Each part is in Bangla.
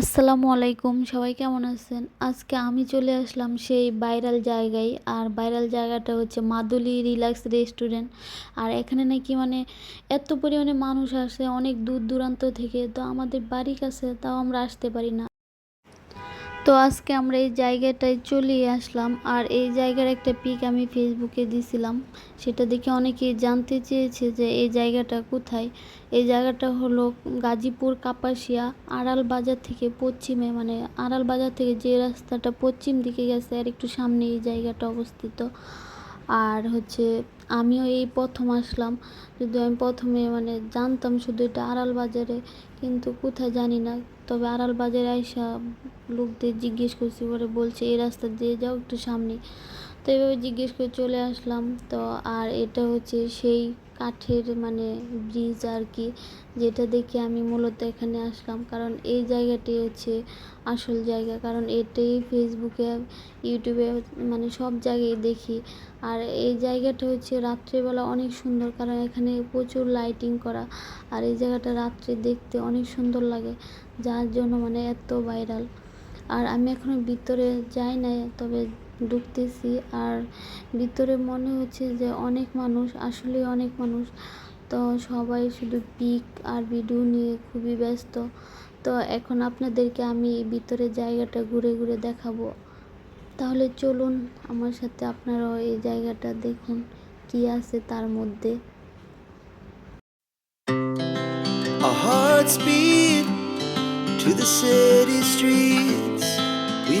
আসসালামু আলাইকুম, সবাই কেমন আছেন? আজকে আমি চলে আসলাম সেই ভাইরাল জায়গায়, আর ভাইরাল জায়গাটা হচ্ছে মাদুলি রিল্যাক্স রেস্টুরেন্ট। আর এখানে নাকি মানে এত পরিমাণে মানুষ আসে, অনেক দূর দূরান্ত থেকে, তো আমাদের বাড়ির কাছে, তাও আমরা আসতে পারি না। তো আজকে আমরা এই জায়গাটায় চলে আসলাম। আর এই জায়গার একটা পিক আমি ফেসবুকে দিছিলাম। সেটা দেখে অনেকেই জানতে চেয়েছে যে এই জায়গাটা কোথায়? এই জায়গাটা হলো গাজীপুর, কাপাসিয়া, আড়াল বাজার থেকে পশ্চিমে মানে আড়াল বাজার থেকে যে রাস্তাটা পশ্চিম দিকে গেছে, আর একটু সামনে এই জায়গাটা অবস্থিত। আর হচ্ছে আমিও এই প্রথম আসলাম। যদি আমি প্রথমে মানে জানতাম শুধু এটা আড়াল বাজারে, কিন্তু কোথায় জানি না। তবে আড়াল বাজারে আইসা লোকদের জিজ্ঞেস করছি, পরে বলছে, এই রাস্তা দিয়ে যাও একটু সামনে। তো এভাবে জিজ্ঞেস করে চলে আসলাম। তো আর এটা হচ্ছে সেই কাঠের মানে ব্রিজ আর কি, যেটা দেখে আমি মূলত এখানে আসলাম। কারণ এই জায়গাটি হচ্ছে আসল জায়গা। কারণ এটাই ফেসবুকে ইউটিউবে মানে সব জায়গায় দেখি। আর এই জায়গাটা হচ্ছে রাত্রেবেলা অনেক সুন্দর। কারণ এখানে প্রচুর লাইটিং করা। আর এই জায়গাটা রাত্রে দেখতে অনেক সুন্দর লাগে। যার জন্য মানে এত ভাইরাল আর আমি এখনও ভিতরে যাই নাই, তবে ঢুকতেছি আর ভিতরে মনে হচ্ছে যে অনেক মানুষ, আসলে অনেক মানুষ। তো সবাই শুধু পিক আর ভিডিও নিয়ে খুবই ব্যস্ত। তো এখন আপনাদেরকে আমি ভিতরে জায়গাটা ঘুরে ঘুরে দেখাবো। তাহলে চলুন আমার সাথে আপনারাও এই জায়গাটা দেখুন, কি আছে তার মধ্যে। Our hearts beat to the city streets.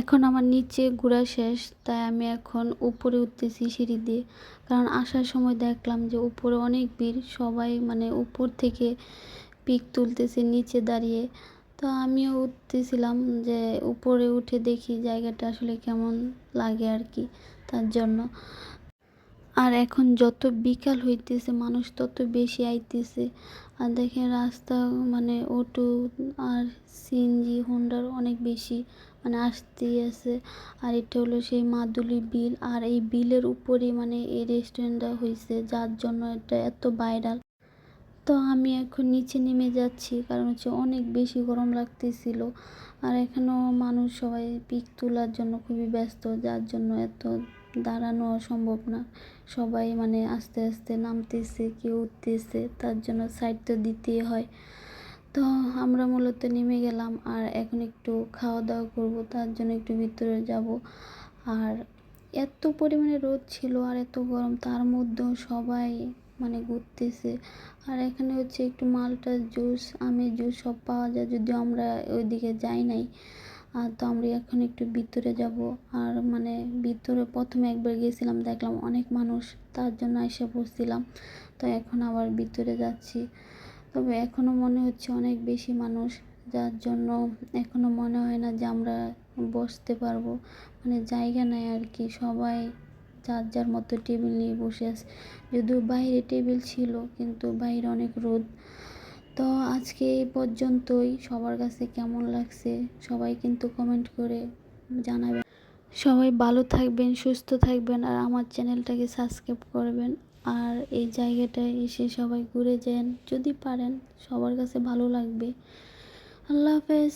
এখন আমার নিচে ঘোরা শেষ, তাই আমি এখন উপরে উঠতেছি সিঁড়ি দিয়ে। কারণ আসার সময় দেখলাম যে উপরে অনেক ভিড়, সবাই মানে উপর থেকে পিক তুলতেছে নিচে দাঁড়িয়ে। তো আমিও উঠতেছিলাম যে উপরে উঠে দেখি জায়গাটা আসলে কেমন লাগে আর কি তার জন্য। আর এখন যত বিকাল হইতেছে, মানুষ তত বেশি আইতেছে। আর দেখেন রাস্তা মানে অটো আর সিএনজি হোন্ডার অনেক বেশি মানে আসতেই আছে। আর এটা হলো সেই মাদুলি বিল। আর এই বিলের উপরে মানে এই রেস্টুরেন্টটা হয়েছে যার জন্য এটা এত ভাইরাল তো আমি এখন নিচে নেমে যাচ্ছি, কারণ হচ্ছে অনেক বেশি গরম লাগতেছিল। আর এখানেও মানুষ সবাই পিক তোলার জন্য খুবই ব্যস্ত, যার জন্য এত দাঁড়ানো সম্ভব না। সবাই মানে আস্তে আস্তে নামতেছে, কেউ উঠতেছে, তার জন্য সাইড তো দিতেই হয়। তো আমরা মূলত নেমে গেলাম আর এখন একটু খাওয়া দাওয়া করব, তার জন্য একটু ভিতরে যাব। আর এত পরিমাণে রোদ ছিল আর এত গরম, তার মধ্যেও সবাই মানে ঘুরতেছে। আর এখানে হচ্ছে একটু মালটার জুস, আমের জুস সব পাওয়া যায়, যদিও আমরা ওইদিকে যাই নাই। আর তো আমরা এখন একটু ভিতরে যাব। আর মানে ভিতরে প্রথমে একবার গিয়েছিলাম, দেখলাম অনেক মানুষ, তার জন্য এসে বসছিলাম। তো এখন আবার ভিতরে যাচ্ছি। তবে এখনও মনে হচ্ছে অনেক বেশি মানুষ, যার জন্য এখনও মনে হয় না যে আমরা বসতে পারব। মানে জায়গা নেই আর কি, সবাই যার যার মতো টেবিল নিয়ে বসে আছে। যদিও বাইরে টেবিল ছিল, কিন্তু বাইরে অনেক রোদ। তো আজকে এই পর্যন্তই। সবার কাছে কেমন লাগছে সবাই কিন্তু কমেন্ট করে জানাবেন। সবাই ভালো থাকবেন, সুস্থ থাকবেন আর আমার চ্যানেলটাকে সাবস্ক্রাইব করবেন। আর এই জায়গাটায় এসে সবাই ঘুরে যান। যদি পারেন, সবার কাছে ভালো লাগবে। আল্লাহ হাফেজ।